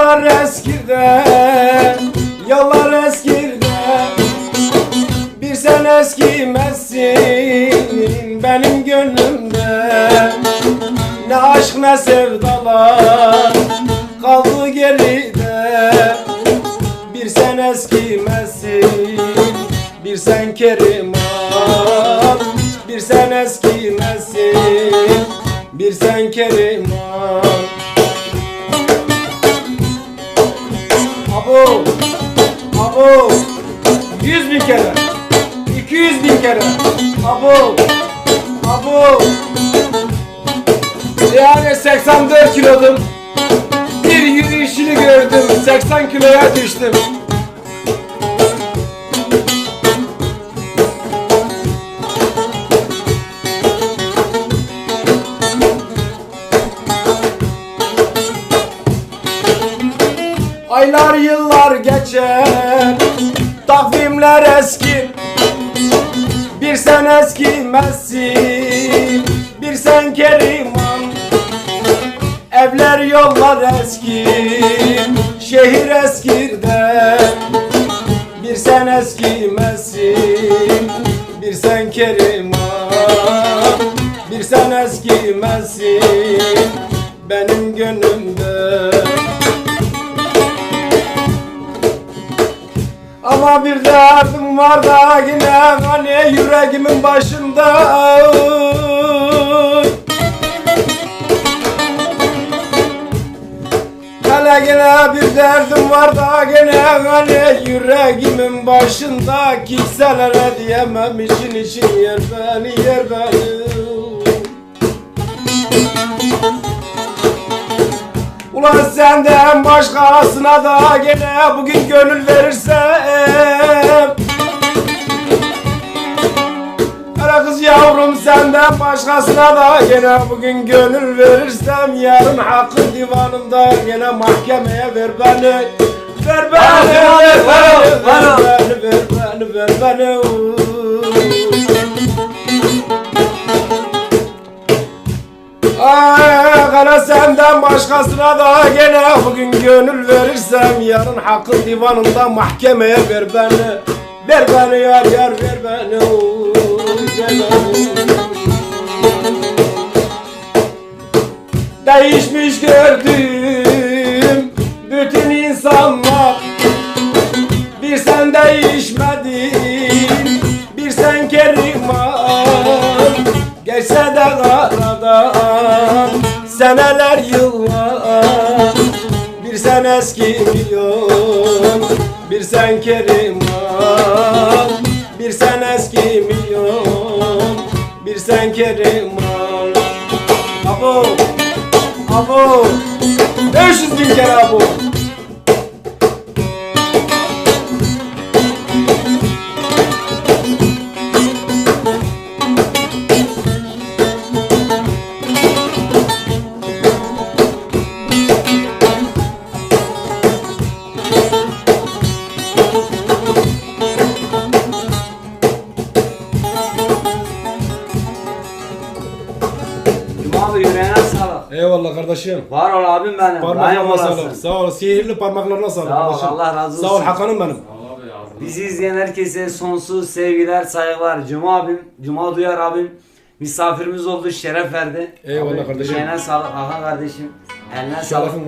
Şarkılar eskide Yollar eskide Bir sen eskimezsin Benim gönlümde Ne aşk ne sevdalar Kaldı geride. Bir sen eskimezsin Bir sen Keriman. Bir sen eskimezsin Bir sen Keriman Abo, abo, yüz bin kere, iki yüz bin kere, abo, abo. Yani 84 kilodum, bir yürüyüşünü gördüm, 80 kiloya düştüm. Aylar yıllar geçer. Takvimler eski. Bir sen eskimezsin. Bir sen Keriman. Evler yollar eski. Şehir eskirde Bir sen eskimezsin. Bir sen Keriman. Bir sen eskimezsin. Benim gönlümde Ama bir derdim var da yine hani yüreğimin başında. Hele yine bir derdim var da yine hani yüreğimin başında. Kimselere diyemem için için yer beni yer beni Ulan senden başkasına da gene bugün gönül verirsem. Kara kız yavrum senden başkasına da gene bugün gönül verirsem. Yarın hakkın divanında gene mahkemeye ver beni. Ver beni, ver beni, ver beni, ver beni, ver beni Ay kara senden başkasına da gene bugün gönül verirsem Yarın hakkın divanında mahkemeye ver beni Ver beni yar yar ver beni. Değişmiş gördüm bütün insanlar Bir sen değişmedin bir sen Keriman Geçse de aradan seneler yıllar. Bir sen eski milyon bir sen Keriman Bir sen eski milyon bir sen Keriman Abo Abo 500 bin kere abo kardeşim. Var ol abim benim. Parmaklarına sağlık. Sağ ol. Sihirli parmaklarına sağlık. Sağ ol, kardeşim. Allah razı Sağ ol olsun. Hakan'ım benim. Bizi izleyen herkese sonsuz sevgiler, saygılar. Cuma abim, Cuma Duyar abim misafirimiz oldu, şeref verdi. Eyvallah Abi, kardeşim. Yüreğine sağlık Hakan kardeşim. Eline sağlık. Şerefin var.